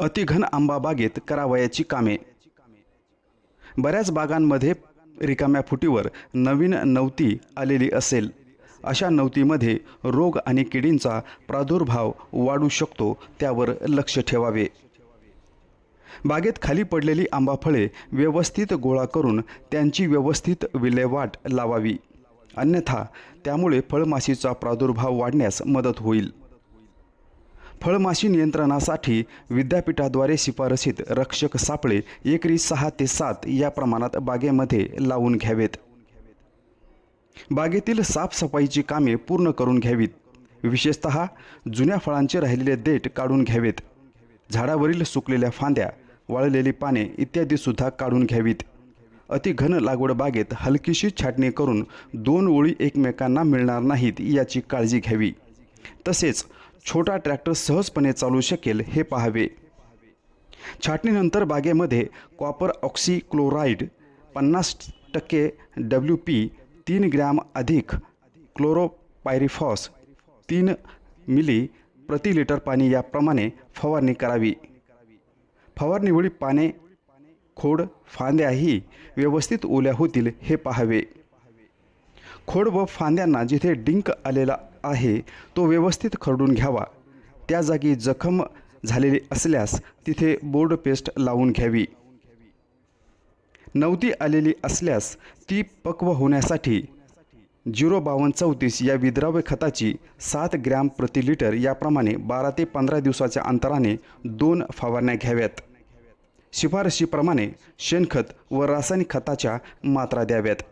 अतिघन आंबा बागेत करावयाची कामे. बऱ्याच बागांमध्ये रिकाम्या फुटीवर नवीन नवती आलेली असेल. अशा नवतीमध्ये रोग आणि किडींचा प्रादुर्भाव वाढू शकतो त्यावर लक्ष ठेवावे. बागेत खाली पडलेली आंबा फळे व्यवस्थित गोळा करून त्यांची व्यवस्थित विल्हेवाट लावावी. अन्यथा त्यामुळे फळमाशीचा प्रादुर्भाव वाढण्यास मदत होईल. फळमाशी नियंत्रणासाठी विद्यापीठाद्वारे शिफारसीत रक्षक सापळे एकरी सहा ते सात या प्रमाणात बागेमध्ये लावून घ्यावेत. बागेतील साफसफाईची कामे पूर्ण करून घ्यावीत. विशेषत जुन्या फळांचे राहिलेले देठ काढून घ्यावेत. झाडावरील सुकलेल्या फांद्या वाळलेली पाने इत्यादी सुद्धा काढून घ्यावीत. अतिघन लागवड बागेत हलकीशी छाटणी करून दोन ओळी एकमेकांना मिळणार नाहीत याची काळजी घ्यावी. तसेच छोटा ट्रॅक्टर सहजपणे चालू शकेल हे पाहावे. छाटणीनंतर बागेमध्ये कॉपर ऑक्सिक्लोराईड पन्नास टक्के डब्ल्यू पी तीन ग्रॅम अधिक क्लोरोपायरिफॉस तीन मिली प्रति लिटर पाणी याप्रमाणे फवारणी करावी. फवारणीवेळी पाने खोड फांद्याही व्यवस्थित ओल्या होतील हे पाहावे. खोड व फांद्यांना जिथे डिंक आलेला आहे तो व्यवस्थित खरडून घ्यावा. त्या जागी जखम झालेली असल्यास तिथे बोर्ड पेस्ट लावून घ्यावी. नवती आलेली असल्यास ती पक्व होण्यासाठी झिरो बावन्न चौतीस या विद्राव्य खताची सात ग्रॅम प्रति लिटर याप्रमाणे बारा ते पंधरा दिवसाच्या अंतराने दोन फवारण्या घ्याव्यात. शिफारशीप्रमाणे शेणखत व रासायनिक खताच्या मात्रा द्याव्यात.